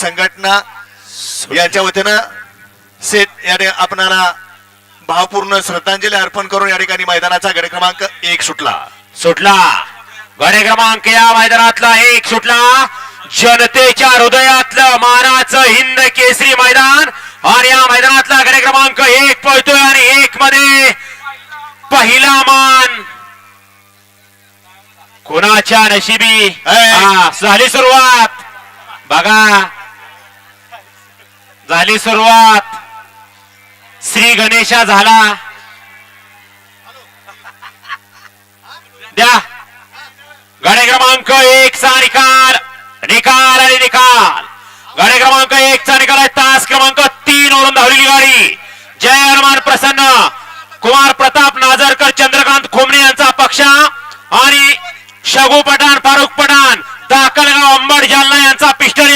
संघटना यांच्या वतीनं सेट या आपणाला भावपूर्ण श्रद्धांजली अर्पण करून या ठिकाणी मैदानाचा गड क्रमांक एक सुटला. सुटला. गडे क्रमांक या मैदानातला एक सुटला. जनतेच्या हृदयातलं मानाचं हिंद केसरी मैदान आणि या मैदानातला गडे क्रमांक एक पळतोय आणि एक मध्ये पहिला मान कोणाच्या नशिबी. हा, झाली सुरुवात. बघा. झाली सुरुवात. श्री गणेशा झाला. द्या. गणे क्रमांक एक चा निकाल. निकाल आणि निकाल. गणे क्रमांक एक चा निकाल आहे. तास क्रमांक तीन वरून धावलेली गाडी. जय हनुमान प्रसन्न. कुमार प्रताप नाजरकर चंद्रकांत खोमणे यांचा पक्ष आणि शगू पठाण फारुख पठाण दाखलगाव अंबड जालना यांचा पिस्टल